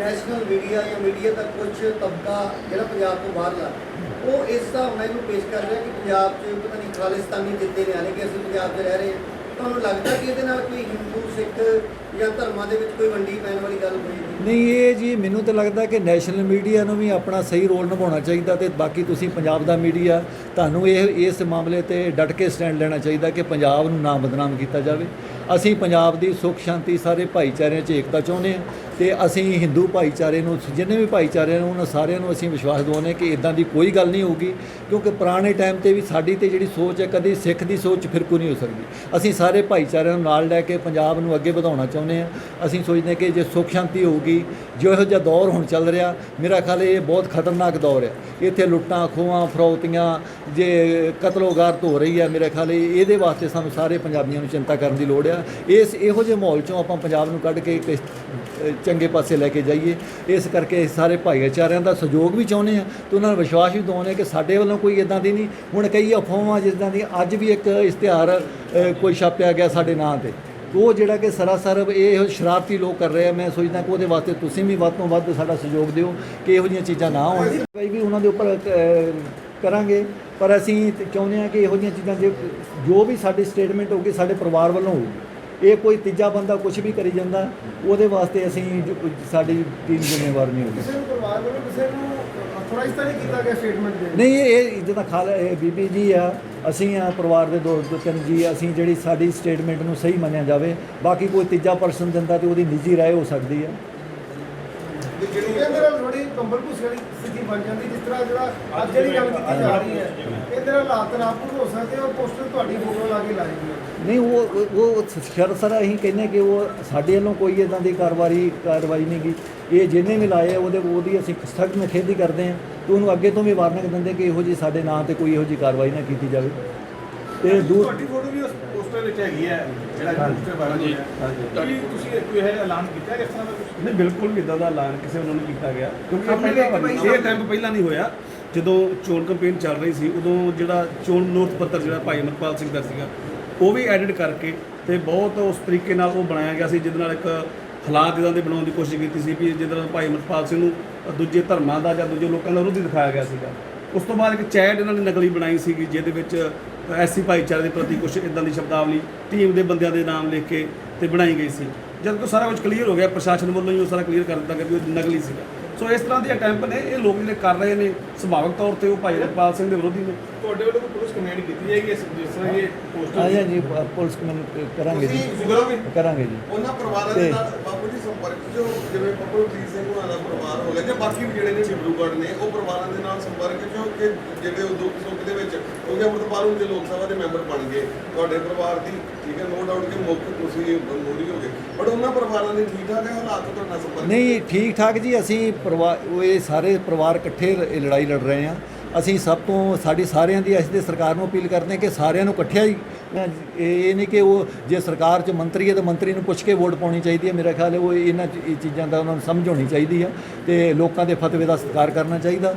National media ਜਾਂ media ਦਾ ਕੁਝ ਤਬਕਾ ਜਿਹੜਾ ਪੰਜਾਬ ਤੋਂ ਬਾਹਰਲਾ ਉਹ ਇਸ ਹਿਸਾਬ ਨਾਲ ਇਹਨੂੰ ਪੇਸ਼ ਕਰ ਰਿਹਾ ਕਿ ਪੰਜਾਬ 'ਚ ਪਤਾ ਨਹੀਂ ਖਾਲਿਸਤਾਨੀ ਜਿੱਤੇ ਨੇ ਆਨੇ ਕਿ ਅਸੀਂ ਪੰਜਾਬ 'ਚ ਰਹਿ ਰਹੇ ਹਾਂ। ਤੁਹਾਨੂੰ ਲੱਗਦਾ ਕਿ ਇਹਦੇ ਨਾਲ ਕੋਈ ਹਿੰਦੂ, ਸਿੱਖ ਜਾਂ ਧਰਮਾਂ ਦੇ ਵਿੱਚ ਕੋਈ ਵੰਡੀ ਪੈਣ ਵਾਲੀ ਗੱਲ ਹੋਏਗੀ ਨਹੀਂ, ਇਹ ਜੀ ਮੈਨੂੰ ਤਾਂ ਲੱਗਦਾ ਕਿ ਨੈਸ਼ਨਲ ਮੀਡੀਆ ਨੂੰ ਵੀ ਆਪਣਾ ਸਹੀ ਰੋਲ ਨਿਭਾਉਣਾ ਚਾਹੀਦਾ ਤੇ ਬਾਕੀ ਤੁਸੀਂ ਪੰਜਾਬ ਦਾ ਮੀਡੀਆ, ਤੁਹਾਨੂੰ ਇਹ, ਇਸ ਮਾਮਲੇ ਤੇ ਡਟ ਕੇ ਸਟੈਂਡ ਲੈਣਾ ਚਾਹੀਦਾ ਕਿ ਪੰਜਾਬ ਨੂੰ ਨਾ ਬਦਨਾਮ ਕੀਤਾ ਜਾਵੇ। ਅਸੀਂ ਪੰਜਾਬ ਦੀ ਸੁੱਖ, ਸ਼ਾਂਤੀ ਸਾਰੇ ਭਾਈਚਾਰਿਆਂ 'ਚ ਏਕਤਾ ਚਾਹੁੰਦੇ ਹਾਂ ਤੇ ਅਸੀਂ ਹਿੰਦੂ ਭਾਈਚਾਰੇ ਨੂੰ, ਜਿੰਨੇ ਵੀ ਭਾਈਚਾਰੇ ਨੂੰ, ਉਹਨਾਂ ਸਾਰਿਆਂ ਨੂੰ ਅਸੀਂ ਵਿਸ਼ਵਾਸ ਦਿਵਾਉਂਦੇ ਕਿ ਇਦਾਂ ਦੀ ਕੋਈ ਗੱਲ ਨਹੀਂ ਹੋਊਗੀ, ਕਿਉਂਕਿ ਪੁਰਾਣੇ ਟਾਈਮ ਤੇ ਵੀ ਸਾਡੀ ਤੇ ਜਿਹੜੀ ਸੋਚ ਹੈ, ਕਦੀ ਸਿੱਖ ਦੀ ਸੋਚ ਫਿਰਕੂ ਨਹੀਂ ਹੋ ਸਕਦੀ। ਅਸੀਂ ਸਾਰੇ ਭਾਈਚਾਰਿਆਂ ਨੂੰ ਨਾਲ ਲੈ ਕੇ ਪੰਜਾਬ ਨੂੰ ਅੱਗੇ ਵਧਾਉਣਾ ਚਾਹੁੰਦੇ ਹਾਂ। ਅਸੀਂ ਸੋਚਦੇ ਕਿ ਜੇ ਸੁੱਖ, ਸ਼ਾਂਤੀ ਹੋਊਗੀ ਜੋ ਇਹੋ ਜਿਹਾ ਦੌਰ ਹੁਣ ਚੱਲ ਰਿਹਾ, ਮੇਰਾ ਖਿਆਲ ਇਹ ਬਹੁਤ ਖਤਰਨਾਕ ਦੌਰ ਹੈ। ਇੱਥੇ ਲੁੱਟਾਂ, ਖੋਹਾਂ, ਫਰੌਤੀਆਂ, ਜੇ ਕਤਲੋਗਾਰਤ ਹੋ ਰਹੀ ਹੈ, ਮੇਰੇ ਖਿਆਲ ਇਹਦੇ ਵਾਸਤੇ ਸਾਨੂੰ ਸਾਰੇ ਪੰਜਾਬੀਆਂ ਨੂੰ ਚਿੰਤਾ ਕਰਨ ਦੀ ਲੋੜ ਆ ਇਸ ਇਹੋ ਜਿਹੇ ਮਾਹੌਲ ਚੋਂ ਆਪਾਂ ਪੰਜਾਬ ਨੂੰ ਕੱਢ ਕੇ ਚੰਗੇ ਪਾਸੇ ਲੈ ਕੇ ਜਾਈਏ। ਇਸ ਕਰਕੇ ਸਾਰੇ ਭਾਈਚਾਰਿਆਂ ਦਾ ਸਹਿਯੋਗ ਵੀ ਚਾਹੁੰਦੇ ਆ ਤੇ ਉਹਨਾਂ ਨੂੰ ਵਿਸ਼ਵਾਸ ਵੀ ਦਿਵਾਉਂਦੇ ਕਿ ਸਾਡੇ ਵੱਲੋਂ ਕੋਈ ਇਦਾਂ ਦੀ ਨਹੀਂ। ਹੁਣ ਕਈ ਅਫਵਾਹਾਂ ਜਿੱਦਾਂ ਦੀ ਅੱਜ ਵੀ ਇੱਕ ਇਸ਼ਤਿਹਾਰ ਕੋਈ ਛਾਪਿਆ ਗਿਆ ਸਾਡੇ ਨਾਂ ਤੇ। ਉਹ ਜਿਹੜਾ ਕਿ ਸਰਾਸਰ ਇਹ ਸ਼ਰਾਰਤੀ ਲੋਕ ਕਰ ਰਹੇ ਆ, ਮੈਂ ਸੋਚਦਾ ਕਿ ਉਹਦੇ ਵਾਸਤੇ ਤੁਸੀਂ ਵੀ ਵੱਧ ਤੋਂ ਵੱਧ ਸਾਡਾ ਸਹਿਯੋਗ ਦਿਓ, ਕਿ ਇਹੋ ਜਿਹੀਆਂ ਚੀਜ਼ਾਂ ਨਾ ਹੋਣ। ਕਈ ਵੀ ਉਹਨਾਂ ਦੇ ਉੱਪਰ ਕਰਾਂਗੇ, ਪਰ ਅਸੀਂ ਚਾਹੁੰਦੇ ਹਾਂ ਕਿ ਇਹੋ ਜਿਹੀਆਂ ਚੀਜ਼ਾਂ ਜੇ, ਜੋ ਵੀ ਸਾਡੀ ਸਟੇਟਮੈਂਟ ਹੋਊਗੀ, ਸਾਡੇ ਪਰਿਵਾਰ ਵੱਲੋਂ ਹੋਊਗੀ। ਇਹ ਕੋਈ ਤੀਜਾ ਬੰਦਾ ਕੁਝ ਵੀ ਕਰੀ ਜਾਂਦਾ ਉਹਦੇ ਵਾਸਤੇ ਅਸੀਂ ਸਾਡੀ ਟੀਮ ਜ਼ਿੰਮੇਵਾਰ ਨਹੀਂ ਹੋਊਗੀ ਕਿਸੇ ਨੂੰ ਪਰਿਵਾਰ ਵੱਲੋਂ ਕਿਸੇ ਨੂੰ ਅਥੋਰਾਈਜ਼ ਤਾਂ ਨਹੀਂ ਕੀਤਾ ਗਿਆ ਸਟੇਟਮੈਂਟ ਦੇਣ? ਨਹੀਂ ਇਹ ਜਿੱਦਾਂ ਖਾਲ ਇਹ ਬੀਬੀ ਜੀ ਆ ਅਸੀਂ ਆ ਪਰਿਵਾਰ ਦੇ ਦੋ ਦੋ ਤਿੰਨ ਜੀ ਅਸੀਂ ਜਿਹੜੀ ਸਾਡੀ ਸਟੇਟਮੈਂਟ ਨੂੰ ਸਹੀ ਮੰਨਿਆ ਜਾਵੇ ਬਾਕੀ ਕੋਈ ਤੀਜਾ ਪਰਸਨ ਦਿੰਦਾ ਤੇ ਉਹਦੀ ਨਿੱਜੀ ਰਾਏ ਹੋ ਸਕਦੀ ਆ। ਇਹਦੇ ਨਾਲ ਥੋੜੀ ਕੰਬਲ ਭੂਸੀ ਵਾਲੀ ਸਥਿਤੀ ਬਣ ਜਾਂਦੀ ਜਿਸ ਤਰ੍ਹਾਂ ਜਿਹੜਾ ਅੱਜ ਜਿਹੜੀ ਗੱਲ ਕੀਤੀ ਜਾ ਰਹੀ ਹੈ ਇਹਦੇ ਨਾਲ ਹਾਲਾਤ ਨਾਪੂਰ ਹੋ ਸਕਦੇ ਆ, ਉਹ ਪੋਸਟਰ ਤੁਹਾਡੀ ਫੋਟੋ ਲਾ ਕੇ ਲਾਈ ਗਈ ਹੈ। ਨਹੀਂ ਉਹ ਉਹ- ਸ਼ਰ ਸਰ ਅਸੀਂ ਕਹਿੰਦੇ ਕਿ ਉਹ ਸਾਡੇ ਵੱਲੋਂ ਕੋਈ ਇਦਾਂ ਦੀ ਕਾਰਵਾਈ ਕਾਰਵਾਈ ਨਹੀਂ ਗੀ ਇਹ ਜਿਹਨੇ ਵੀ ਲਾਏ ਆ, ਉਹਦੇ ਉਹਦੀ ਅਸੀਂ ਸਖਤ ਨਖੇਦੀ ਕਰਦੇ ਹਾਂ ਤੇ ਉਹਨੂੰ ਅੱਗੇ ਤੋਂ ਵੀ ਵਾਰਨਿੰਗ ਦਿੰਦੇ ਕਿ ਇਹੋ ਜੀ ਸਾਡੇ ਨਾਂ ਤੇ ਕੋਈ ਇਹੋ ਜੀ ਕਾਰਵਾਈ ਨਾ ਕੀਤੀ ਜਾਵੇ। ਤੇ ਦੂਰ ਤੁਹਾਡੀ ਫੋਟੋ ਵੀ ਉਸ ਪੋਸਟਰ ਵਿੱਚ ਹੈਗੀ ਹੈ ਜਿਹੜਾ ਪੋਸਟਰ ਵਾਇਰਲ ਹੋਇਆ। ਕੀ ਤੁਸੀਂ ਇਹ ਕੋਈ ਇਹ ਐਲਾਨ ਕੀਤਾ ਹੈ ਇਸ ਤਰ੍ਹਾਂ ਦਾ ਕੁਝ ਨਹੀਂ ਬਿਲਕੁਲ ਇਦਾਂ ਦਾ ਐਲਾਨ ਕਿਸੇ ਵੱਲੋਂ ਨਹੀਂ ਕੀਤਾ ਗਿਆ ਕਿਉਂਕਿ ਇਹ ਪਹਿਲਾਂ ਵਾਰੀ ਇਹ ਟਾਈਮ ਪਹਿਲਾਂ ਨਹੀਂ ਹੋਇਆ। ਜਦੋਂ ਚੋਣ ਕੈਂਪੇਨ ਚੱਲ ਰਹੀ ਸੀ ਉਦੋਂ ਜਿਹੜਾ ਚੋਣ ਨੋਟ ਪੱਤਰ ਜਿਹੜਾ ਭਾਈ ਅਮਰਪਾਲ ਸਿੰਘ ਦਾ ਸੀਗਾ ਉਹ ਵੀ ਐਡਿਟ ਕਰਕੇ ਤੇ ਬਹੁਤ ਉਸ ਤਰੀਕੇ ਨਾਲ ਉਹ ਬਣਾਇਆ ਗਿਆ ਸੀ ਜਿਹਦੇ ਨਾਲ ਇੱਕ ਹਾਲਾਤ ਇਦਾਂ ਦੇ ਬਣਾਉਣ ਦੀ ਕੋਸ਼ਿਸ਼ ਕੀਤੀ ਸੀ ਵੀ ਜਿਹਦੇ ਨਾਲ ਭਾਈ ਅਮਰਪਾਲ ਸਿੰਘ ਨੂੰ ਦੂਜੇ ਧਰਮਾਂ ਦਾ ਜਾਂ ਦੂਜੇ ਲੋਕਾਂ ਦਾ ਵਿਰੋਧੀ ਦਿਖਾਇਆ ਗਿਆ ਸੀਗਾ। ਉਸ ਤੋਂ ਬਾਅਦ ਇੱਕ ਚੈਟ ਇਹਨਾਂ ਨੇ ਨਕਲੀ ਬਣਾਈ ਸੀਗੀ ਜਿਹਦੇ ਵਿੱਚ ਐਸੀ ਭਾਈਚਾਰੇ ਦੇ ਪ੍ਰਤੀ ਕੁਝ ਇਦਾਂ ਦੀ ਸ਼ਬਦਾਵਲੀ ਟੀਮ ਦੇ ਬੰਦਿਆਂ ਦੇ ਨਾਮ ਲਿਖ ਕੇ ਤੇ ਬਣਾਈ ਗਈ ਸੀ। ਜਦ ਤੋਂ ਸਾਰਾ ਕੁਝ ਕਲੀਅਰ ਹੋ ਗਿਆ ਪ੍ਰਸ਼ਾਸਨ ਵੱਲੋਂ ਹੀ ਉਹ ਸਾਰਾ ਕਲੀਅਰ ਕਰ ਦਿੱਤਾ ਗਿਆ ਵੀ ਉਹ ਨਕਲੀ ਸੀਗਾ। ਸੋ ਇਸ ਤਰ੍ਹਾਂ ਦੇ ਅਟੈਂਪ ਨੇ ਇਹ ਲੋਕ ਜਿਹੜੇ ਕਰ ਰਹੇ ਨੇ ਸੁਭਾਵਿਕ ਤੌਰ ਤੇ ਉਹ ਭਾਈ ਅਮਰਪਾਲ ਸਿੰਘ ਦੇ ਵਿਰੋਧੀ ਨੇ। ਤੁਹਾਡੇ ਵੱਲੋਂ ਕੋਈ ਪੁਲਿਸ ਕੰਪਲੇਂਟ ਕੀਤੀ ਜਾਏਗੀ ਇਸ ਜਿਸ ਤਰ੍ਹਾਂ ਇਹ ਪੋਸਟਰ ਹਾਂਜੀ ਪ- ਪੁਲਿਸ ਕਮਿਸ਼ਨ ਕਰਾਂਗੇ ਜੀ। ਕਰੋਗੇ ਜੀ। ਉਹਨਾਂ ਪਰਿਵਾਰਾਂ ਦੇ ਨਾਲ ਬਾਪੂ ਜੋ ਜਿਵੇਂ ਬੱਬੂ ਸਿੰਘ ਹੋਣਾ ਦਾ ਪਰਿਵਾਰ ਹੋ ਗਿਆ, ਜਾਂ ਬਾਕੀ ਵੀ ਜਿਹੜੇ ਨੇ ਡਿਬਰੂਗੜ੍ਹ ਨੇ, ਉਹ ਪਰਿਵਾਰਾਂ ਦੇ ਨਾਲ ਸੰਪਰਕ ਜੋ ਕਿ ਜਿਹੜੇ ਉਹ ਸੁੱਖ ਦੇ ਵਿੱਚ ਕਿਉਂਕਿ ਅੰਮ੍ਰਿਤਪਾਲ ਹੁਣ ਦੇ ਲੋਕ ਸਭਾ ਦੇ ਮੈਂਬਰ ਬਣ ਗਏ। ਤੁਹਾਡੇ ਪਰਿਵਾਰ ਦੀ, ਠੀਕ ਹੈ ਨੋ ਡਾਊਟ ਕਿ ਮੁੱਖ ਤੁਸੀਂ ਮੋਰੀ ਹੋ ਗਏ। ਬਟ ਉਹਨਾਂ ਪਰਿਵਾਰਾਂ ਦੇ ਠੀਕ ਠਾਕ ਹੈ, ਹਾਲਾਤ ਤੁਹਾਡੇ ਸੰਪਰਕ ਨਹੀਂ ਠੀਕ ਠਾਕ ਜੀ, ਅਸੀਂ ਪਰਿਵਾਰ, ਉਹ ਇਹ ਸਾਰੇ ਪਰਿਵਾਰ ਇਕੱਠੇ ਲੜਾਈ ਲੜ ਰਹੇ ਆ ਅਸੀਂ ਸਭ ਤੋਂ, ਸਾਡੀ ਸਾਰਿਆਂ ਦੀ ਅਸੀਂ ਤੇ ਸਰਕਾਰ ਨੂੰ ਅਪੀਲ ਕਰਦੇ ਹਾਂ ਕਿ ਸਾਰਿਆਂ ਨੂੰ ਇਕੱਠਿਆਂ ਹੀ ਇਹ ਨਹੀਂ ਕਿ ਉਹ ਜੇ ਸਰਕਾਰ 'ਚ ਮੰਤਰੀ ਹੈ ਤਾਂ ਮੰਤਰੀ ਨੂੰ ਪੁੱਛ ਕੇ ਵੋਟ ਪਾਉਣੀ ਚਾਹੀਦੀ ਹੈ। ਮੇਰਾ ਖਿਆਲ ਹੈ ਉਹ ਇਹਨਾਂ ਚ- ਚੀਜ਼ਾਂ ਦਾ ਉਹਨਾਂ ਨੂੰ ਸਮਝ ਹੋਣੀ ਚਾਹੀਦੀ ਆ ਤੇ ਲੋਕਾਂ ਦੇ ਫਤਵੇ ਦਾ ਸਤਿਕਾਰ ਕਰਨਾ ਚਾਹੀਦਾ।